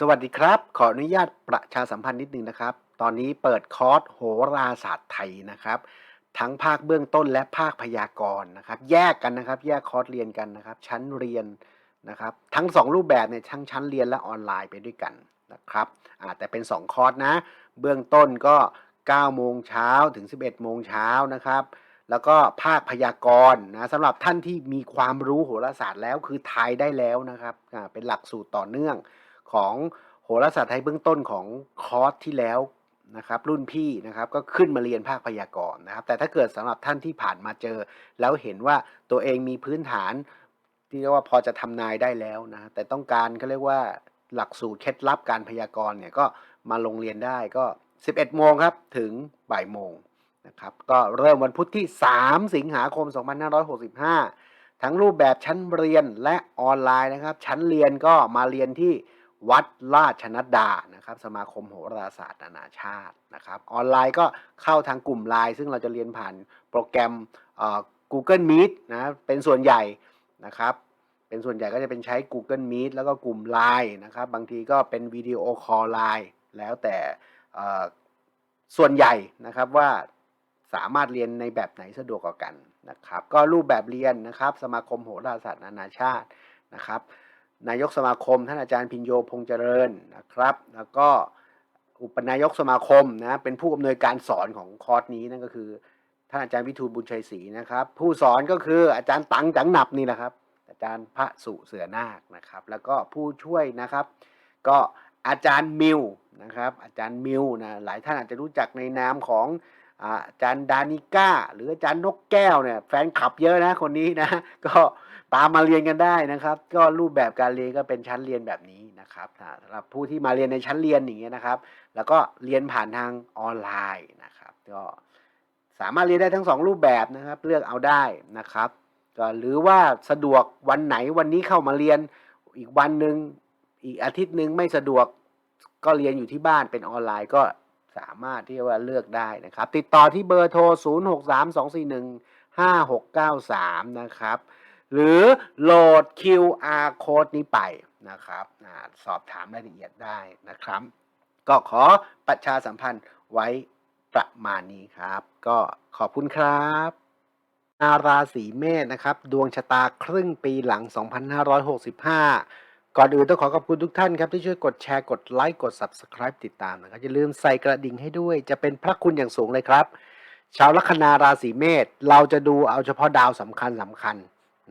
สวัสดีครับ ขออนุญาตประชาสัมพันธ์นิดนึงนะครับ ตอนนี้เปิดคอร์สโหราศาสตร์ไทยนะครับ ทั้งภาคเบื้องต้นและภาคพยากรณ์นะครับ แยกกันนะครับ แยกคอร์สเรียนกันนะครับ ชั้นเรียนนะครับ ทั้ง 2 รูปแบบเนี่ยทั้งชั้นเรียนและออนไลน์ไปด้วยกันนะครับแต่เป็น 2 คอร์สนะ เบื้องต้นก็ 9 โมงเช้าถึง 11 โมงเช้านะครับ แล้วก็ภาคพยากรณ์นะสำหรับท่านที่มีความรู้โหราศาสตร์แล้วคือทายได้แล้วนะครับเป็นหลักสูตรต่อเนื่อง ของโหราศาสตร์ไทยเบื้องต้นของคอร์สที่แล้วนะครับรุ่นพี่นะครับก็ขึ้นมาเรียนภาคพยากรณ์นะครับ แต่ถ้าเกิดสำหรับท่านที่ผ่านมาเจอ แล้วเห็นว่าตัวเองมีพื้นฐาน ที่เรียกว่าพอจะทำนายได้แล้วนะแต่ต้องการเขาเรียกว่าหลักสูตรเคล็ดลับการพยากรณ์เนี่ยก็มาลงเรียนได้ก็ 11 โมงครับถึงบ่ายโมงนะครับก็เริ่มวันพุธที่ 3 สิงหาคม 2565 ทั้งรูปแบบชั้นเรียนและออนไลน์นะครับ ชั้นเรียนก็มาเรียนที่ วัดราชนัดดานะครับสมาคมโหราศาสตร์นานาชาตินะครับออนไลน์ก็เข้าทางกลุ่มไลน์ซึ่งเราจะเรียนผ่านโปรแกรม Google Meet นะเป็นส่วนใหญ่นะครับเป็นส่วนใหญ่ก็จะเป็นใช้ Google Meet แล้วก็กลุ่ม Line นะครับบางทีก็เป็นวิดีโอคอลไลน์แล้วแต่ส่วนใหญ่นะครับว่าสามารถเรียนในแบบไหนสะดวกกว่ากันนะครับก็รูปแบบเรียนนะครับสมาคมโหราศาสตร์นานาชาตินะครับ นายกสมาคมท่านอาจารย์พินโยพงษ์เจริญนะครับ แล้วก็อุปนายกสมาคมนะเป็นผู้อำนวยการสอนของคอร์สนี้นั่นก็คือท่านอาจารย์วิทูลบุญชัยศรีนะครับ ผู้สอนก็คืออาจารย์ตังจังหนับนี่แหละครับ อาจารย์พระสุเสือนาคนะครับ แล้วก็ผู้ช่วยนะครับ ก็อาจารย์มิวนะครับ อาจารย์มิวนะหลายท่านอาจจะรู้จักในนามของ อาจารย์ดานิก้า หรืออาจารย์นกแก้วเนี่ยแฟนคลับเยอะนะคนนี้นะ ก็ตามมาเรียนกันได้นะครับ ก็รูปแบบการเรียนก็เป็นชั้นเรียนแบบนี้นะครับสำหรับผู้ที่มาเรียนในชั้นเรียนอย่างเงี้ยนะครับ แล้วก็เรียนผ่านทางออนไลน์นะครับ ก็สามารถเรียนได้ทั้งสองรูปแบบนะครับ เลือกเอาได้นะครับก็หรือว่าสะดวกวันไหนวันนี้เข้ามาเรียนอีกวันหนึ่งอีกอาทิตย์หนึ่งไม่สะดวกก็เรียนอยู่ที่บ้านเป็นออนไลน์ก็ สามารถที่ว่าเลือกได้นะครับ ติดต่อที่เบอร์โทร 0632415693 นะครับ หรือโหลด QR code นี้ไปนะครับสอบถามรายละเอียดได้นะครับ ก็ขอประชาสัมพันธ์ไว้ประมาณนี้ครับ ก็ขอบคุณครับนาราศีเมษนะครับ ดวงชะตาครึ่งปีหลัง 2565 ก่อนอื่นต้องขอขอบคุณทุกท่านครับที่ช่วยกดแชร์กดไลค์กด Subscribe ติดตามนะครับอย่าลืมใส่กระดิ่งให้ด้วย จะเป็นพระคุณอย่างสูงเลยครับ ชาวลัคนาราศีเมษเราจะดูเอาเฉพาะดาวสำคัญสำคัญ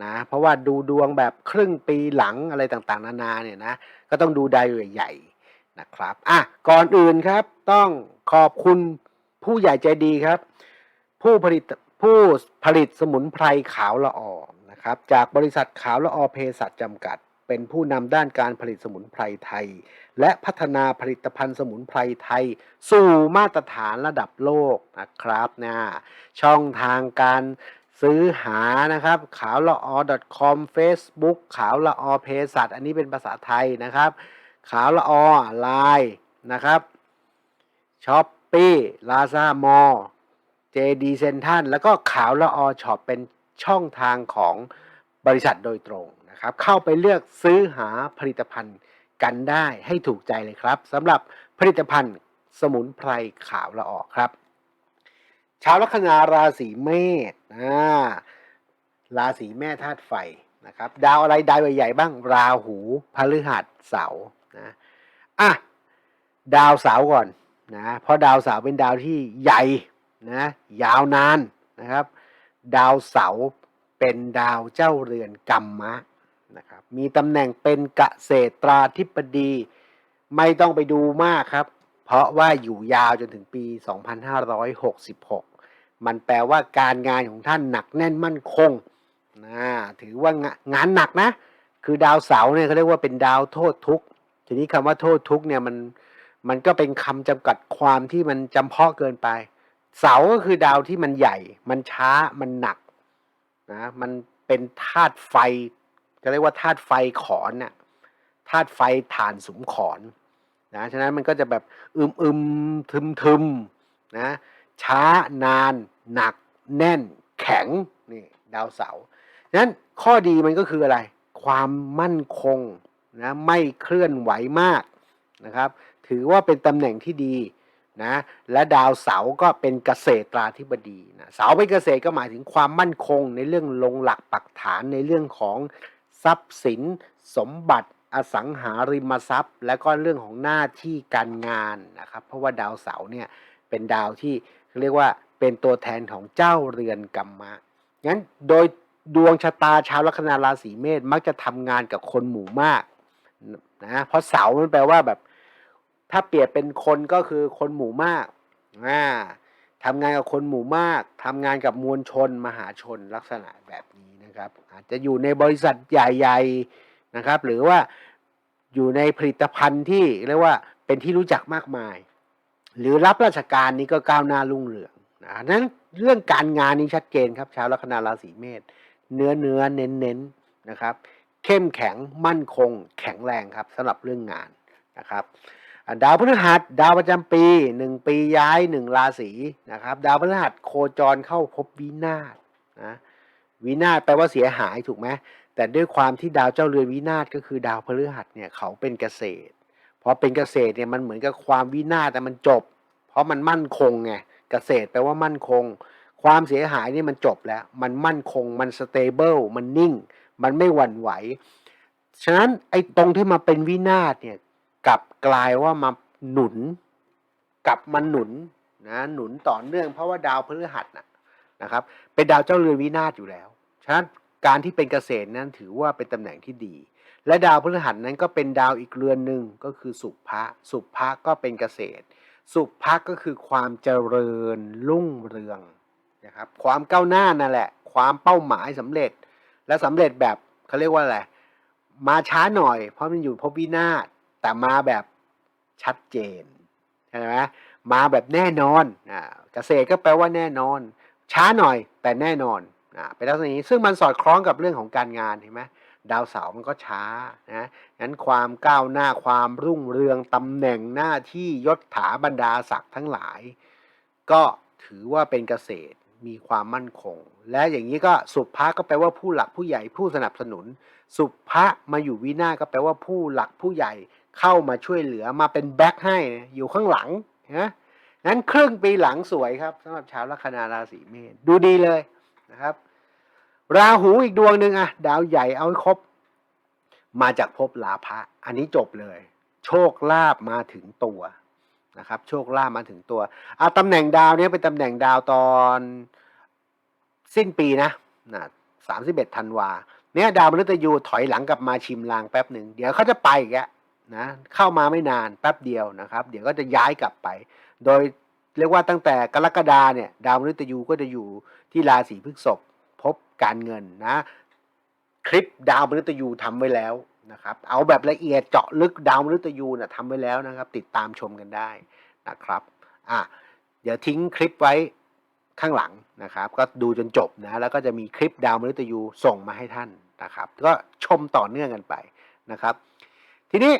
นะเพราะว่าดูดวงแบบครึ่งปีหลังอะไรต่างๆ นานาเนี่ยนะก็ต้องดูดาวใหญ่ๆนะครับอะก่อนอื่นครับต้องขอบคุณผู้ใหญ่ใจดีครับ ผู้ผลิตผู้ผลิตสมุนไพรขาวละออนะครับจากบริษัทขาวละออเภสัชจำกัด เป็นผู้นำด้านการผลิตสมุนไพรไทย และพัฒนาผลิตภัณฑ์สมุนไพรไทย สู่มาตรฐานระดับโลกนะครับนะช่องทางการซื้อหานะครับ ขาวละอ .com Facebook ขาวละอเภสัชอันนี้เป็นภาษาไทยนะครับ ขาวละอไลน์นะครับช้อปปี้ลาซามอ JD เซนทันแล้วก็ขาวละอช็อปเป็นช่องทางของบริษัทโดยตรง นะครับเข้าไปเลือกซื้อหาผลิตภัณฑ์กันได้ให้ถูกใจเลยครับสำหรับผลิตภัณฑ์สมุนไพรขาวละออกครับ ชาวลัคนาราศีเมษอ่าราศีแม่ธาตุไฟนะครับ ดาวอะไรดาวใหญ่ๆบ้าง ราหูพฤหัสเสาร์นะอะดาวเสาร์ก่อนนะเพราะดาวเสาร์เป็นดาวที่ใหญ่นะยาวนานนะครับ ดาวเสาร์เป็นดาวเจ้าเรือนกรรมะ นะครับมีตำแหน่งเป็นเกษตราธิบดี ไม่ต้องไปดูมากครับ เพราะว่าอยู่ยาวจนถึงปี 2566 มันแปลว่าการงานของท่านหนักแน่นมั่นคงนะถือว่างางานหนักนะ คือดาวเสาเนี่ยเขาเรียกว่าเป็นดาวโทษทุกข์ทีนี้คำว่าโทษทุกข์เนี่ยมันมันก็เป็นคำจำกัดความที่มันจำเพาะเกินไป เสาก็คือดาวที่มันใหญ่ มันช้ามันหนักนะมันเป็นธาตุไฟ ก็เรียกว่าธาตุไฟขอนน่ะธาตุไฟถ่านสุมขอนนะฉะนั้นมันก็จะแบบอึมอึมทึมทึมนะช้านาน หนัก แน่น แข็งนี่ดาวเสาร์ฉะนั้นข้อดีมันก็คืออะไร ความมั่นคงนะไม่เคลื่อนไหวมากนะครับ ถือว่าเป็นตำแหน่งที่ดีนะและดาวเสาก็เป็นเกษตราธิบดีนะเสาเป็นเกษตรก็หมายถึงความมั่นคงในเรื่องลงหลักปักฐานในเรื่องของ ทรัพย์สิน สมบัติอสังหาริมทรัพย์ และก็เรื่องของหน้าที่การงานนะครับ เพราะว่าดาวเสาร์เนี่ยเป็นดาวที่เรียกว่าเป็นตัวแทนของเจ้าเรือนกรรมะงั้นโดยดวงชะตาชาวลัคนาราศีเมษมักจะทำงานกับคนหมู่มากนะเพราะเสาร์มันแปลว่าแบบ ถ้าเปรียบเป็นคนก็คือคนหมู่มากอ่าทำงานกับคนหมู่มากทำงานกับมวลชนมหาชนลักษณะแบบนี้ นะครับ อาจจะอยู่ในบริษัทใหญ่ๆนะครับ หรือว่าอยู่ในผลิตภัณฑ์ที่เรียกว่าเป็นที่รู้จักมากมาย หรือรับราชการนี้ก็ก้าวหน้ารุ่งเรืองนะนั้นเรื่องการงานนี้ชัดเจนครับ ชาวลัคนาราศีเมษเนื้อเนื้อเน้นเน้นๆนะครับ เข้มแข็งมั่นคง แข็งแรงครับสำหรับเรื่องงานนะครับดาวพฤหัสดาวประจำปีหนึ่งปีย้ายหนึ่งราศีนะครับ ดาวพฤหัสโคจรเข้าพบวินาศนะ วินาศแปลว่าเสียหายถูกไหมแต่ด้วยความที่ดาวเจ้าเรือนวินาศก็คือดาวพฤหัสเนี่ยเขาเป็นเกษตรพอเป็นเกษตรเนี่ยมันเหมือนกับความวินาศแต่มันจบ เพราะมันมั่นคงไงเกษตรแปลว่ามั่นคง ความเสียหายนี่มันจบแล้ว มันมั่นคงมันสเตเบิลมันนิ่ง มันไม่หวั่นไหว ฉะนั้นไอ้ตรงที่มาเป็นวินาศเนี่ยกลับกลายว่ามาหนุนกลับมาหนุนนะหนุนต่อเนื่องเพราะว่าดาวพฤหัสนะ นะครับ เป็นดาวเจ้าเรือนวินาศอยู่แล้ว ฉะนั้นการที่เป็นเกษตรนั้นถือว่าเป็นตำแหน่งที่ดี และดาวพฤหัสนั้นก็เป็นดาวอีกเรือนหนึ่งก็คือสุภะ สุภะก็เป็นเกษตร สุภะก็คือความเจริญรุ่งเรืองนะครับ ความก้าวหน้านั่นแหละ ความเป้าหมายสำเร็จ และสำเร็จแบบเขาเรียกว่าอะไร มาช้าหน่อย เพราะมันอยู่ภพวินาศ แต่มาแบบชัดเจนใช่ไหมมาแบบแน่นอนอ่าเกษตรก็แปลว่าแน่นอน ช้าหน่อยแต่แน่นอนอ่าเป็นลักษณะนี้ซึ่งมันสอดคล้องกับเรื่องของการงานเห็นไหมดาวเสาร์มันก็ช้านะงั้นความก้าวหน้าความรุ่งเรืองตำแหน่งหน้าที่ยศถาบรรดาศักดิ์ทั้งหลาย ก็ถือว่าเป็นเกษตรมีความมั่นคง และอย่างนี้ก็สุภะก็แปลว่าผู้หลักผู้ใหญ่ผู้สนับสนุน สุภะมาอยู่วินาก็แปลว่าผู้หลักผู้ใหญ่เข้ามาช่วยเหลือมาเป็นแบ็คให้อยู่ข้างหลังนะ งั้นครึ่งปีหลังสวยครับสำหรับชาวลัคนาราศีเมษดูดีเลยนะครับ ราหูอีกดวงหนึ่งอะดาวใหญ่เอาให้ครบ มาจากภพลาภะอันนี้จบเลย โชคลาภมาถึงตัวนะครับ โชคลาภมาถึงตัวอะตำแหน่งดาวเนี้ยเป็นตำแหน่งดาวตอนสิ้นปีนะนะสามสิบเอ็ดธันวาเนี่ยดาวมฤตยูถอยหลังกลับมาชิมลางแป๊บหนึ่งเดี๋ยวเขาจะไปอีกนะเข้ามาไม่นานแป๊บเดียวนะครับ เดี๋ยวก็จะย้ายกลับไป โดยเรียกว่าตั้งแต่กรกฎาเนี่ยดาวมฤตยูก็จะอยู่ที่ราศีพฤษภพบการเงินนะ คลิปดาวมฤตยูทำไว้แล้วนะครับ เอาแบบละเอียดเจาะลึกดาวมฤตยูเนะ่ะทำไว้แล้วนะครับ ติดตามชมกันได้นะครับอะเดี๋ยวทิ้งคลิปไว้ข้างหลังนะครับ ก็ดูจนจบนะแล้วก็จะมีคลิปดาวมฤตยูส่งมาให้ท่านนะครับ ก็ชมต่อเนื่องกันไปนะครับ ทีนี้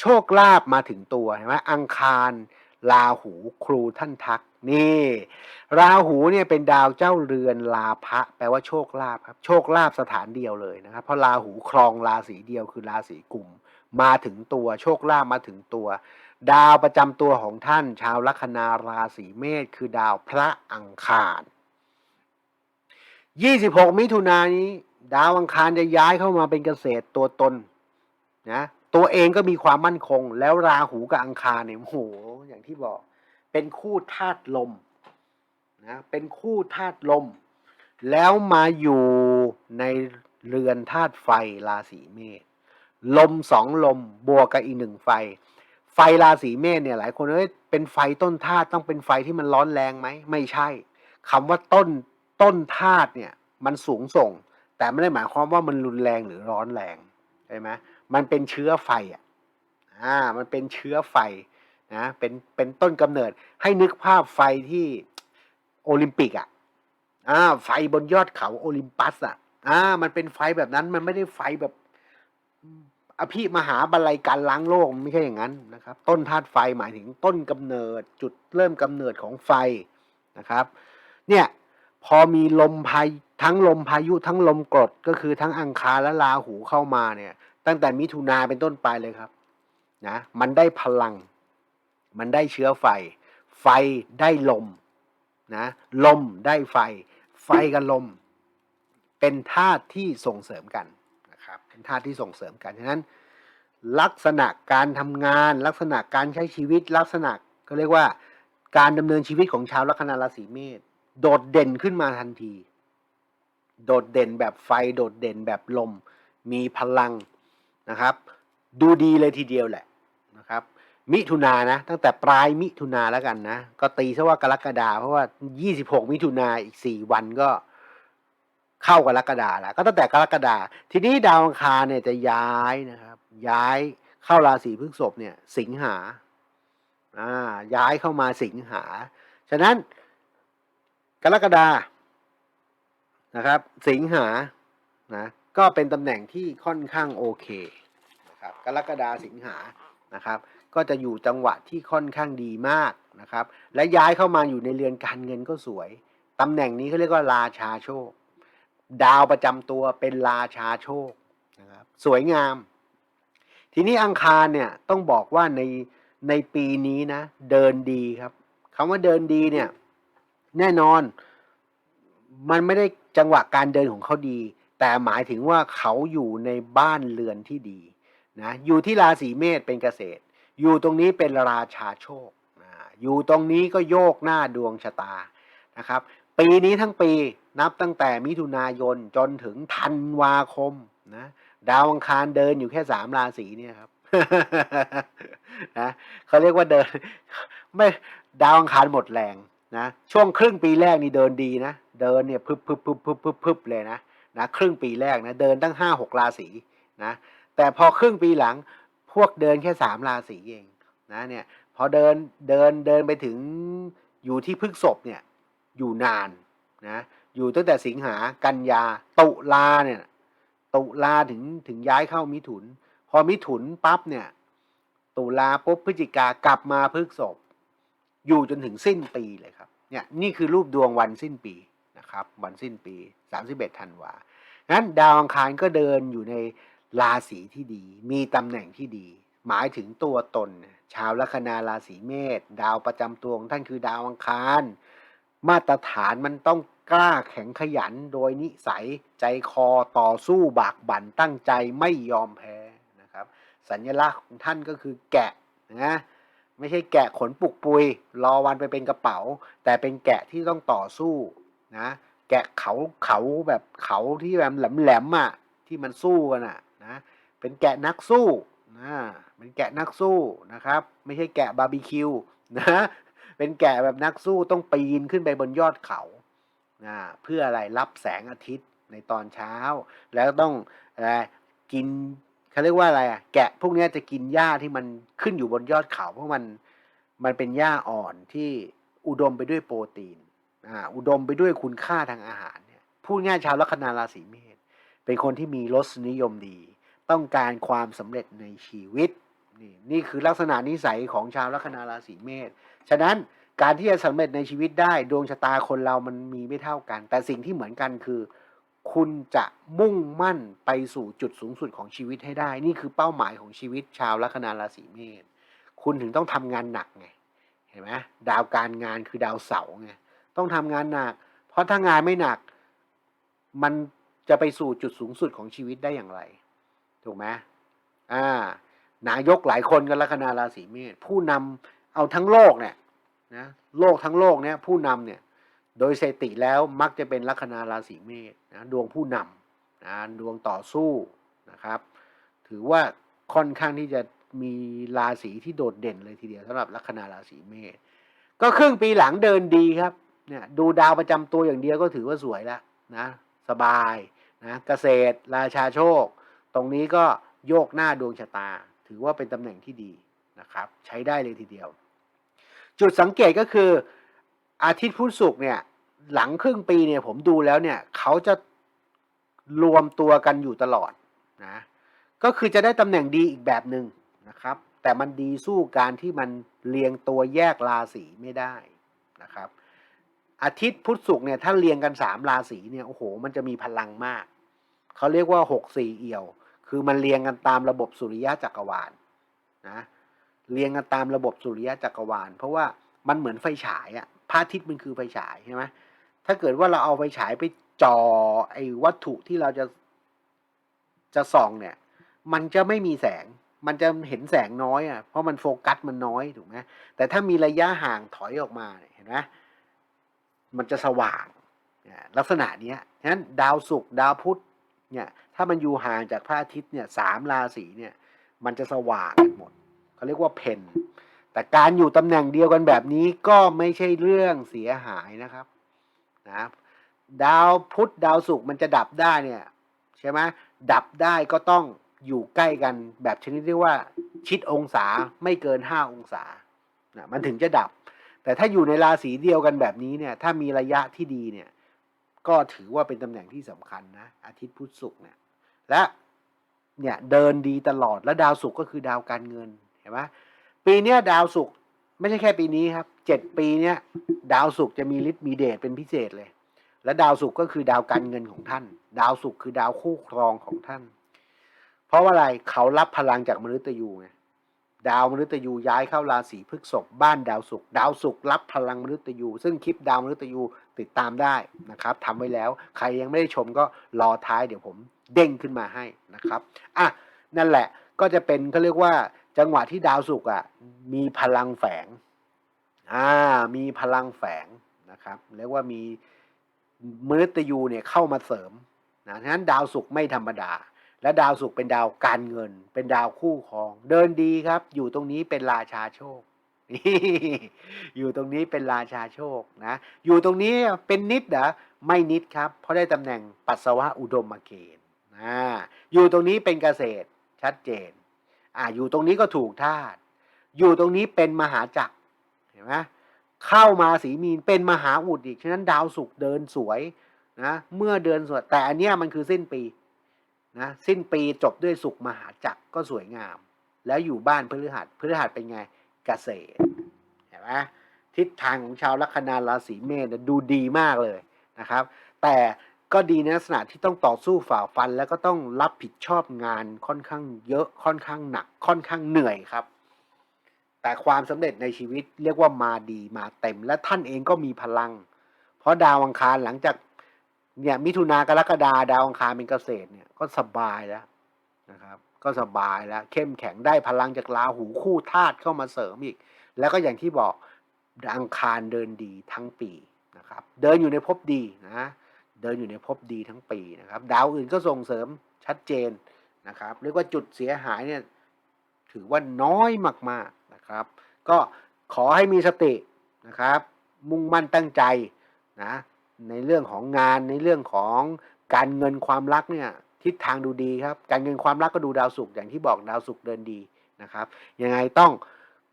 โชคลาภมาถึงตัวเห็นไหมอังคาร ลาหูครูท่านทักนี่ ราหูเนี่ยเป็นดาวเจ้าเรือนลาภะแปลว่าโชคลาภครับโชคลาภสถานเดียวเลยนะครับ เพราะราหูครองราศีเดียวคือราศีกุมมาถึงตัวโชคลาภมาถึงตัว ดาวประจำตัวของท่าน ชาวลัคนาราศีเมษคือดาวพระอังคาร 26 มิถุนายนนี้ ดาวอังคารจะย้ายเข้ามาเป็นเกษตรตัวตนนะ ตัวเองก็มีความมั่นคง แล้วราหูกับอังคารเนี่ยโอ้โหอย่างที่บอก เป็นคู่ธาตุลมนะเป็นคู่ธาตุลม แล้วมาอยู่ในเรือนธาตุไฟราศีเมษลมสองลมบวกกับอีกหนึ่งไฟ ไฟราศีเมษเนี่ยหลายคนเอ้ยเป็นไฟต้นธาตุต้องเป็นไฟที่มันร้อนแรงไหมไม่ใช่คำว่าต้นต้นธาตุเนี่ยมันสูงส่ง แต่ไม่ได้หมายความว่ามันรุนแรงหรือร้อนแรงใช่ไหม มันเป็นเชื้อไฟอะอ่ามันเป็นเชื้อไฟนะเป็นเป็นต้นกำเนิด ให้นึกภาพไฟที่โอลิมปิกอะอ่าไฟบนยอดเขาโอลิมปัสอะอ่ามันเป็นไฟแบบนั้นมันไม่ได้ไฟแบบอภิมหาบรรลัยการล้างโลกมันไม่ใช่อย่างนั้นนะครับ ต้นธาตุไฟหมายถึงต้นกำเนิดจุดเริ่มกำเนิดของไฟนะครับ เนี่ยพอมีลมพายทั้งลมพายุทั้งลมกรดก็คือทั้งอังคารและราหูเข้ามาเนี่ย ตั้งแต่มิถุนาเป็นต้นไปเลยครับนะมันได้พลัง มันได้เชื้อไฟ ไฟได้ลมนะลมได้ไฟ ไฟกับลม เป็นธาตุที่ส่งเสริมกันนะครับเป็นธาตุที่ส่งเสริมกันฉะนั้น ลักษณะการทำงาน ลักษณะการใช้ชีวิต ลักษณะก็เรียกว่า การดำเนินชีวิตของชาวลัคนาราศีเมษโดดเด่นขึ้นมาทันที โดดเด่นแบบไฟโดดเด่นแบบลม มีพลัง นะครับ ดูดีเลยทีเดียวแหละนะครับ มิถุนานะ ตั้งแต่ปลายมิถุนาแล้วกันนะ ก็ตีซะว่ากรกฎาเพราะว่า 26 มิถุนาอีก 4 วันก็เข้ากรกฎาแล้วก็ตั้งแต่กรกฎาทีนี้ดาวอังคารเนี่ยจะย้ายนะครับ ย้ายเข้าราศีพฤษภเนี่ย สิงหาอ่าย้ายเข้ามาสิงหา ฉะนั้นกรกฎานะครับ สิงหานะ ก็เป็นตำแหน่งที่ค่อนข้างโอเคนะครับกรกฎาสิงหานะครับก็จะอยู่จังหวะที่ค่อนข้างดีมากนะครับและย้ายเข้ามาอยู่ในเรือนการเงินก็สวยตำแหน่งนี้เขาเรียกว่าราชาโชค ดาวประจำตัวเป็นราชาโชคนะครับสวยงาม ทีนี้อังคารเนี่ยต้องบอกว่าในในปีนี้นะเดินดีครับคำว่าเดินดีเนี่ยแน่นอนมันไม่ได้จังหวะการเดินของเขาดี แต่หมายถึงว่าเขาอยู่ในบ้านเรือนที่ดีนะอยู่ที่ราศีเมษเป็นเกษตร อยู่ตรงนี้เป็นราชาโชคอ่าอยู่ตรงนี้ก็โยกหน้าดวงชะตานะครับ ปีนี้ทั้งปีนับตั้งแต่มิถุนายนจนถึงธันวาคมนะดาวอังคารเดินอยู่แค่สามราศีเนี่ยครับนะเขาเรียกว่าเดิน ไม่ดาวอังคารหมดแรงนะช่วงครึ่งปีแรกนี่เดินดีนะ เดินเนี่ยพึบพึบพึบพึบพึบพึบเลยนะ นะครึ่งปีแรกนะเดินตั้งห้าหกราศีนะแต่พอครึ่งปีหลังพวกเดินแค่สามราศีเองนะเนี่ยพอเดินเดินเดินไปถึงอยู่ที่พฤกษภเนี่ยอยู่นานนะอยู่ตั้งแต่สิงหากันยาตุลาเนี่ยตุลาถึงถึงย้ายเข้ามิถุน พอมิถุนปั๊บเนี่ยตุลาปุ๊บพฤศจิกากลับมาพฤกษภอยู่จนถึงสิ้นปีเลยครับเนี่ยนี่คือรูปดวงวันสิ้นปี นะครับวันสิ้นปี 31ธันวางั้นดาวอังคารก็เดินอยู่ในราศีที่ดี มีตำแหน่งที่ดี หมายถึงตัวตน ชาวลัคนาราศีเมษดาวประจำตัวของท่านคือดาวอังคาร มาตรฐานมันต้องกล้าแข็งขยันโดยนิสัยใจคอต่อสู้บากบั่นตั้งใจไม่ยอมแพ้นะครับ สัญลักษณ์ของท่านก็คือแกะนะไม่ใช่แกะขนปุกปุย รอวันไปเป็นกระเป๋า แต่เป็นแกะที่ต้องต่อสู้นะ แกะเขาเขาแบบเขาที่แบบแหลมแหลมอะที่มันสู้กันอะนะเป็นแกะนักสู้นะเป็นแกะนักสู้นะครับ ไม่ใช่แกะบาร์บีคิวนะเป็นแกะแบบนักสู้ต้องปีนขึ้นไปบนยอดเขานะเพื่ออะไรรับแสงอาทิตย์ในตอนเช้า แล้วต้องอะไรกินเขาเรียกว่าอะไรอะแกะพวกนี้จะกินหญ้าที่มันขึ้นอยู่บนยอดเขาเพราะมันมันเป็นหญ้าอ่อนที่อุดมไปด้วยโปรตีน อุดมไปด้วยคุณค่าทางอาหารเนี่ยพูดง่ายชาวลัคนาราศีเมษเป็นคนที่มีรสนิยมดี ต้องการความสำเร็จในชีวิตนี่นี่คือลักษณะนิสัยของชาวลัคนาราศีเมษฉะนั้นการที่จะสำเร็จในชีวิตได้ ดวงชะตาคนเรามันมีไม่เท่ากัน แต่สิ่งที่เหมือนกันคือ คุณจะมุ่งมั่นไปสู่จุดสูงสุดของชีวิตให้ได้ นี่คือเป้าหมายของชีวิตชาวลัคนาราศีเมษคุณถึงต้องทำงานหนักไงเห็นไหมดาวการงานคือดาวเสาร์ไง ต้องทำงานหนัก เพราะถ้างานไม่หนัก มันจะไปสู่จุดสูงสุดของชีวิตได้อย่างไร ถูกไหมอ่านายกหลายคนกันลัคนาราศีเมษผู้นำเอาทั้งโลกเนี่ยนะโลกทั้งโลกเนี่ยผู้นำเนี่ยโดยสถิติแล้วมักจะเป็นลัคนาราศีเมษนะดวงผู้นำนะดวงต่อสู้นะครับ ถือว่าค่อนข้างที่จะมีราศีที่โดดเด่นเลยทีเดียวสำหรับลัคนาราศีเมษก็ครึ่งปีหลังเดินดีครับ เนี่ยดูดาวประจำตัวอย่างเดียวก็ถือว่าสวยแล้วนะสบายนะเกษตรราชาโชค ตรงนี้ก็โยกหน้าดวงชะตา ถือว่าเป็นตำแหน่งที่ดีนะครับ ใช้ได้เลยทีเดียว จุดสังเกตก็คืออาทิตย์พุธศุกร์เนี่ยหลังครึ่งปีเนี่ยผมดูแล้วเนี่ยเขาจะรวมตัวกันอยู่ตลอดนะก็คือจะได้ตำแหน่งดีอีกแบบหนึ่งนะครับ แต่มันดีสู้การที่มันเรียงตัวแยกราศีไม่ได้นะครับ อาทิตย์พุธศุกร์เนี่ยถ้าเรียงกันสามราศีเนี่ยโอ้โห มันจะมีพลังมาก เขาเรียกว่าหกสี่เอี่ยว คือมันเรียงกันตามระบบสุริยะจักรวาลนะเรียงกันตามระบบสุริยะจักรวาล เพราะว่ามันเหมือนไฟฉายอะพระอาทิตย์มันคือไฟฉายใช่ไหมถ้าเกิดว่าเราเอาไฟฉายไปจ่อไอ้วัตถุที่เราจะจะส่องเนี่ย มันจะไม่มีแสง มันจะเห็นแสงน้อยอะ เพราะมันโฟกัสมันน้อยถูกไหมแต่ถ้ามีระยะห่างถอยออกมาเห็นไหม มันจะสว่างลักษณะนี้ฉะนั้นดาวศุกร์ดาวพุธเนี่ยถ้ามันอยู่ห่างจากพระอาทิตย์เนี่ยสามราศีเนี่ยมันจะสว่างกันหมดเขาเรียกว่าเพนแต่การอยู่ตำแหน่งเดียวกันแบบนี้ก็ไม่ใช่เรื่องเสียหายนะครับนะดาวพุธดาวศุกร์มันจะดับได้เนี่ยใช่ไหมดับได้ก็ต้องอยู่ใกล้กันแบบชนิดที่ว่าชิดองศาไม่เกินห้าองศานะมันถึงจะดับ แต่ถ้าอยู่ในราศีเดียวกันแบบนี้เนี่ย ถ้ามีระยะที่ดีเนี่ย ก็ถือว่าเป็นตำแหน่งที่สำคัญนะ อาทิตย์พุธศุกร์เนี่ย และเนี่ยเดินดีตลอด แล้วดาวศุกร์ก็คือดาวการเงิน เห็นไหมปีเนี้ยดาวศุกร์ไม่ใช่แค่ปีนี้ครับ เจ็ดปีเนี้ยดาวศุกร์จะมีฤทธิ์มีเดชเป็นพิเศษเลย และดาวศุกร์ก็คือดาวการเงินของท่าน ดาวศุกร์คือดาวคู่ครองของท่าน เพราะว่าอะไรเขารับพลังจากมฤตยูไง ดาวมฤตยูย้ายเข้าราศีพฤษภบ้านดาวศุกร์ดาวศุกร์รับพลังมฤตยู ซึ่งคลิปดาวมฤตยูติดตามได้นะครับทำไว้แล้วใครยังไม่ได้ชมก็รอท้ายเดี๋ยวผมเด้งขึ้นมาให้นะครับอะนั่นแหละก็จะเป็นเขาเรียกว่าจังหวะที่ดาวศุกร์อะมีพลังแฝงอ่ามีพลังแฝงนะครับเรียกว่ามีมฤตยูเนี่ยเข้ามาเสริมนะฉะนั้นดาวศุกร์ไม่ธรรมดา และดาวศุกร์เป็นดาวการเงิน เป็นดาวคู่ครองเดินดีครับ อยู่ตรงนี้เป็นราชาโชค อยู่ตรงนี้เป็นราชาโชคนะ อยู่ตรงนี้เป็นนิดเหรอไม่นิดครับ เพราะได้ตำแหน่งปัสสาวะอุดมเกณฑ์นะอยู่ตรงนี้เป็นเกษตรชัดเจนอ่าอยู่ตรงนี้ก็ถูกธาตุอยู่ตรงนี้เป็นมหาจักรเห็นไหมเข้ามาสีมีนเป็นมหาอุดอีก ฉะนั้นดาวศุกร์เดินสวยนะเมื่อเดินสวยแต่อันเนี้ยมันคือสิ้นปี นะสิ้นปีจบด้วยสุขมหาจักรก็สวยงาม แล้วอยู่บ้านพฤหัสพฤหัสเป็นไงเกษตรเห็นไหมทิศทางของชาวลัคนาราศีเมษดูดีมากเลยนะครับ แต่ก็ดีในลักษณะที่ต้องต่อสู้ฝ่าฟัน แล้วก็ต้องรับผิดชอบงานค่อนข้างเยอะค่อนข้างหนักค่อนข้างเหนื่อยครับ แต่ความสำเร็จในชีวิตเรียกว่ามาดีมาเต็ม และท่านเองก็มีพลัง เพราะดาวอังคารหลังจาก เนี่ยมิถุนากรกฎาดาวอังคารเป็นเกษตรเนี่ยก็สบายแล้วนะครับ ก็สบายแล้ว เข้มแข็งได้พลังจากราหูคู่ธาตุเข้ามาเสริมอีก แล้วก็อย่างที่บอกดาวอังคารเดินดีทั้งปีนะครับ เดินอยู่ในภพดีนะเดินอยู่ในภพดีทั้งปีนะครับ ดาวอื่นก็ส่งเสริมชัดเจนนะครับเรียกว่าจุดเสียหายเนี่ยถือว่าน้อยมากๆนะครับ ก็ขอให้มีสตินะครับ มุ่งมั่นตั้งใจนะ ในเรื่องของงานในเรื่องของการเงินความรักเนี่ยทิศทางดูดีครับ การเงินความรักก็ดูดาวศุกร์อย่างที่บอกดาวศุกร์เดินดีนะครับยังไงต้อง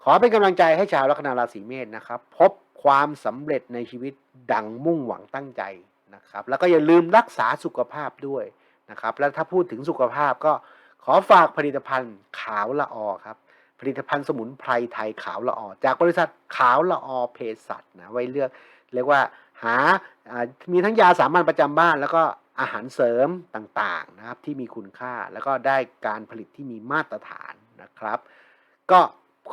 ขอเป็นกำลังใจให้ชาวลัคนาราศีเมษนะครับ พบความสำเร็จในชีวิตดังมุ่งหวังตั้งใจนะครับ แล้วก็อย่าลืมรักษาสุขภาพด้วยนะครับ แล้วถ้าพูดถึงสุขภาพก็ขอฝากผลิตภัณฑ์ขาวละออครับผลิตภัณฑ์สมุนไพรไทยขาวละออจากบริษัทขาวละออเภสัชนะไว้เลือกเรียกว่า หามีทั้งยาสามัญประจำบ้าน แล้วก็อาหารเสริมต่างๆนะครับที่มีคุณค่าแล้วก็ได้การผลิตที่มีมาตรฐานนะครับ ก็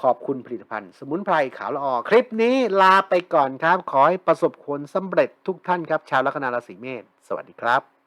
ขอบคุณผลิตภัณฑ์ สมุนไพรขาวละออคลิปนี้ลาไปก่อนครับ ขอให้ประสบผลสำเร็จทุกท่านครับ ชาวลัคนาราศีเมษสวัสดีครับ